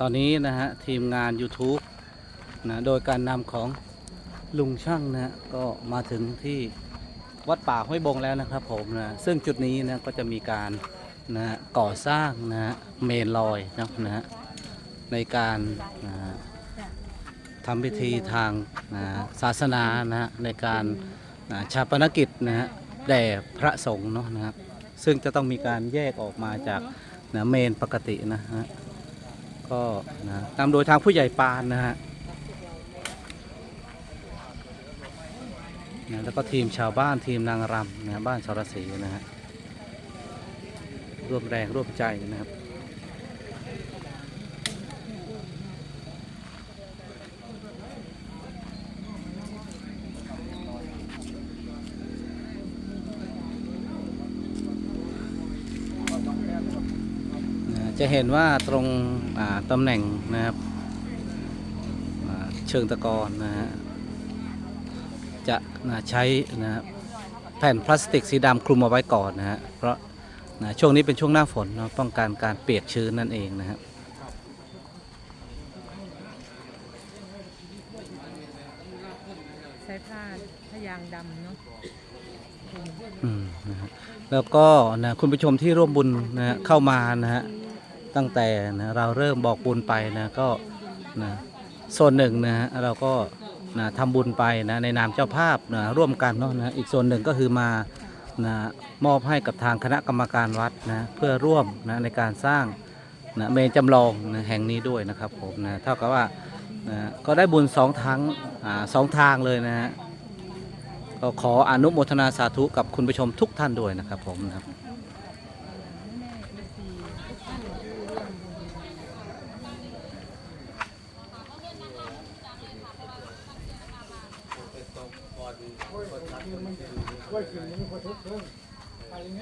ตอนนี้นะฮะทีมงาน YouTube นะโดยการนำของลุงช่างนะฮะก็มาถึงที่วัดป่าห้วยบงแล้วนะครับผมนะซึ่งจุดนี้นะก็จะมีการนะก่อสร้างนะฮะเมนลอยนะนะฮะในการนะทำพิธีทางนะศาสนานะฮะในการนะชาปนกิจนะฮะแด่พระสงฆ์เนาะนะครับซึ่งจะต้องมีการแยกออกมาจากนะเมนปกตินะฮะ ก็นะนำโดยทางผู้ใหญ่ปานนะฮะนะแล้วก็ทีมชาวบ้านทีมนางรำนะบ้านสรศรีนะฮะร่วมแรงร่วมใจนะครับจะเห็นว่าตรง ตำแหน่งนะครับอ่าเชิงตะกอนนะฮะจะนะใช้นะครับแผ่นพลาสติกสีดำคลุมเอาไว้ก่อนนะฮะเพราะนะช่วงนี้เป็นช่วงหน้าฝนเนาะป้องกันการเปียกชื้นนั่นเองนะครับใช้ผ้าผ้ายางดำเนาะอืมนะฮะแล้วก็นะคุณผู้ชมที่ร่วมบุญนะฮะเข้ามานะฮะ ตั้งแต่นะเราเริ่มบอกบุญไปนะก็นะส่วนหนึ่งนะเราก็นะทำบุญไปนะในนามเจ้าภาพนะร่วมกันเนาะนะอีกส่วนหนึ่งก็คือมานะมอบให้กับทางคณะกรรมการวัดนะเพื่อร่วมนะในการสร้างนะเมนจำลองนะแห่งนี้ด้วยนะครับผมนะเท่ากับว่านะก็ได้บุญสองทั้งอ่าสองทางเลยนะฮะก็ขออนุโมทนาสาธุกับคุณผู้ชมทุกท่านด้วยนะครับผมนะครับ ไปยังไง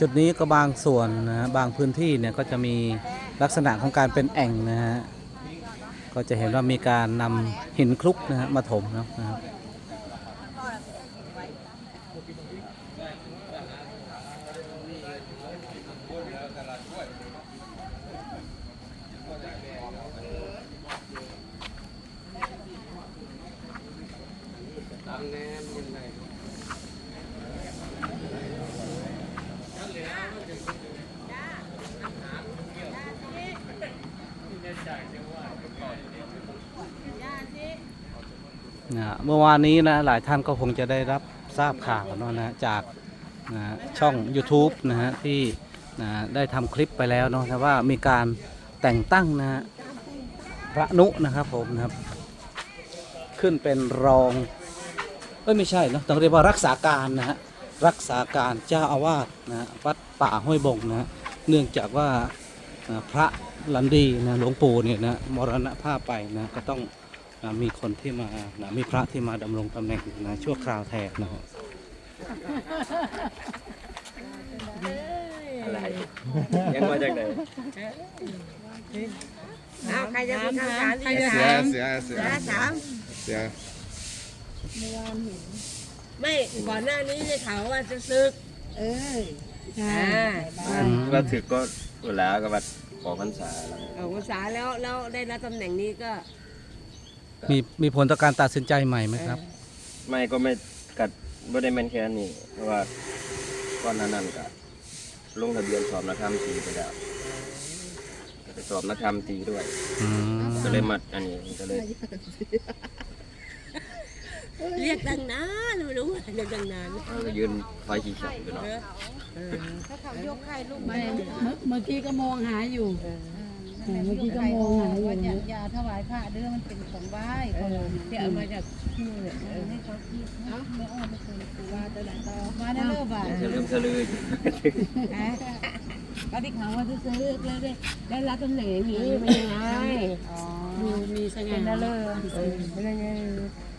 จุดนี้ก็บางส่วนนะฮะบางพื้นที่เนี่ยก็จะมีลักษณะของการเป็นแอ่งนะฮะก็จะเห็นว่ามีการนำหินคลุกนะฮะมาถมนะครับนะฮะ เมื่อวานนี้นะหลายท่านก็คงจะได้รับทราบข่าวนะนะจากนะช่อง YouTube นะฮะที่นะได้ทำคลิปไปแล้วเนาะว่ามีการแต่งตั้งนะฮะพระนุนะครับผมนะครับ ขึ้นเป็นรองเอ้ยไม่ใช่เนอะต้องเรียกว่ารักษาการนะฮะรักษาการเจ้าอาวาสนะวัดป่าห้วยบงนะฮะเนื่องจากว่าอ่าพระลันดีนะหลวงปู่เนี่ยนะมรณภาพไปนะก็ต้อง นะมีคนที่มานะมีพระที่มาดำรงตำแหน่งนะชั่วคราวแทนนะฮะอะไรยังมาจากไหนเอาใครจะเป็นทางการใครจะเสือถามเสือเสือจะถามเสือไม่ก่อนหน้านี้ได้ข่าวว่าจะซึก เออใช่อ่าว่าถือก็เวลาก็วัดขอพรรษาแล้วเอาภาษาแล้วแล้วได้รับตำแหน่งนี้ก็ มีมีผลต่อการตัดสินใจใหม่ไหมครับ ไม่ก็ไม่กัดไม่ได้แม่นแค่นี้เพราะว่าก่อนหนานั้นก็ลงทะเบียนสอบนักธรรมตรีไปแล้วก็ไปสอบนักธรรมตรีด้วย อืมก็เลยมาอันนี้ก็เลยเรียกตั้งนานไม่รู้ว่าเรียกตั้งนานก็ยืนไฟขี่เขียวอยู่เนาะไม่เมื่อเมื่อกี้ก็มองหาอยู่มเมื่อ กี้ก็มองหาอยู่ว่าอย่านะอย่าถวายพระเด้อมันเป็นของไหว้เออที่เอามาจากที่นู่นเนี่ยเออให้เขาคิดเนาะไม่อ้อมไม่เคยกลัวว่าจะไหนต่อมาได้เลิกบ่ายจะลืมสลือก็ที่เขาว่าซื้อแล้วได้ได้รับตำแหน่งอย่างนี้เป็นยังไงอ๋อมีมีสเป็นได้เลิกเป็นยังไง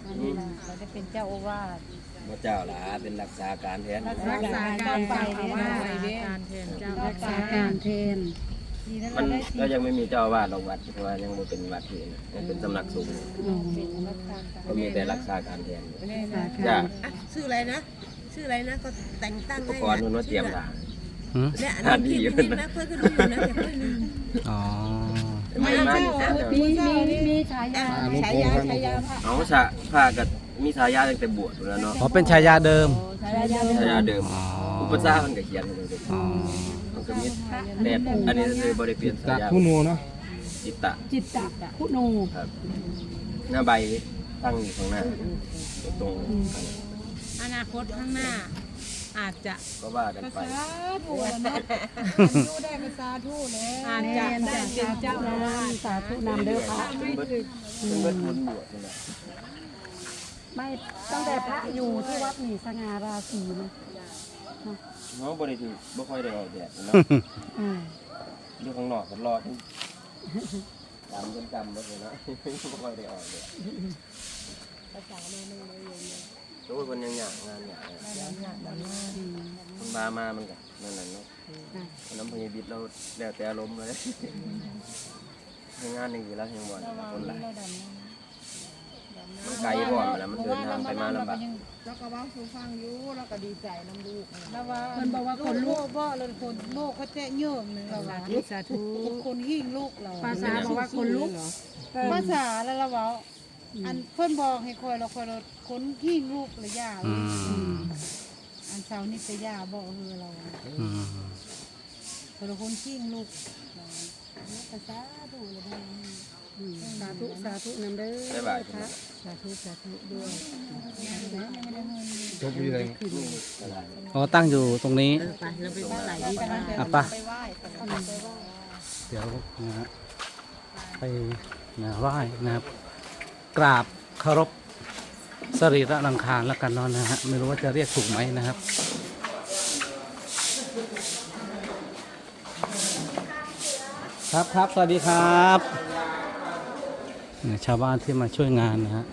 วันนี้ล่ะเขาได้เป็นเจ้าอาวาสพระเจ้าหลาเป็นรักษาการแทนรักษาการไปเนี่ยนะการแทนเจ้ารักษาการแทน ดีนะมัเรานได้ก็ยังไม่มีเจ้าอาวาสหรอกวัดเพราะว่ายังไม่เป็นวัดที่นะยังเป็นสำนักสงฆ์อ๋อเป็นรักษาการก็มีแต่รักษาการแทนอยู่ไม่แน่รักนะษาจ้าการอะชื่ออะไรนะ ชื่ออะไรนะก็แต่งตั้งอุปให้กรณ์มันว่าเตรียมทางหืมเนี่ยอันนี้ที่นี่นะเพื่อนก็ดูอยู่นะอย่าเพิ่งลืม อ๋อ ไม่ไม่มีมีมีฉายาฉายาฉายาพระเอาชะผ้ากับมีสายาตั้งแต่บวชอยู่แล้วเนาะอ๋อเป็นฉายาเดิม ฉายาเดิมสายาเดิมอ๋อ อุปสรรคมันก็เขียนอยู่เลยอ๋อมัน ก็มีแต่อันนี้คือบริเปลี่ยนสายาคุณโนเนาะจิตตะจิตตะคุณโนครับ หน้าใบตั้งอยู่ข้างหน้าตรงอนาคตข้างหน้า อาจจะก็ว่ากันไปสาธุเนาะดูได้ก็สาธุแล้วอาจจะได้เป็นเจ้าอาวาสสาธุนำเด้อพระเป็นเบิดเป็นเบิดบุญบวชนี่แหละไม่ตั้งแต่พระอยู่ที่วัดนี่สง่าราศีนะ น้องบริสุทธิ์บ่ค่อยได้ออกแดดเนาะอ่าอยู่ข้างนอกก็รอดจำจนจำบ่เลยเนาะบ่ค่อยได้ออกแดดโอ้ยคนยังอยากงานอยากคนมามามันก็นั่นแหละเนาะคนน้ำพยาบิดเราแล้วแต่อารมณ์เลยงานหนึ่งอยู่แล้วยังบ่นคนหลาย มันไกลบ่อนแล้วมันเดินทางไปมาลำบากแล้วก็เว้าสู่ฟังอยู่แล้วก็ดีใจน้ำลูกแล้วว่าเพิ่นบอกว่าคนลูกบ่เลยคนโลกเขาแจ้เยิ่มหนึงแล้วว่าสาธุคนหิ้งลูกเราภาษาบอกว่าคนลุกภาษาแล้วเราเว้าอันเพิ่นบอกให้คอยเราคอยเราคนหิ้งลูกระยะอันเช้านี่ไปย่าบอกเฮอเราอืมคนละคนหิ้งลูกภาษาดูเลย สาธุสาธุนำเด้อบ๊ายบายพระสาธุสาธุด้วยจบยังไงอ๋อตั้งอยู่ตรงนี้เออไปเราไปบ้านไหลดีกว่าอะปะไปไหว้เดี๋ยวนะฮะไปนะไหว้นะครับ กราบเคารพสรีระรังคารแล้วกันเนอนนะฮะไม่รู้ว่าจะเรียกถูกไหมนะครับครับครับ สวัสดีครับเนี่ย ชาวบ้านที่มาช่วยงานนะฮะ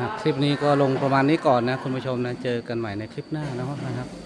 นะคลิปนี้ก็ลงประมาณนี้ก่อนนะคุณผู้ชมนะ เจอกันใหม่ในคลิปหน้านะครับ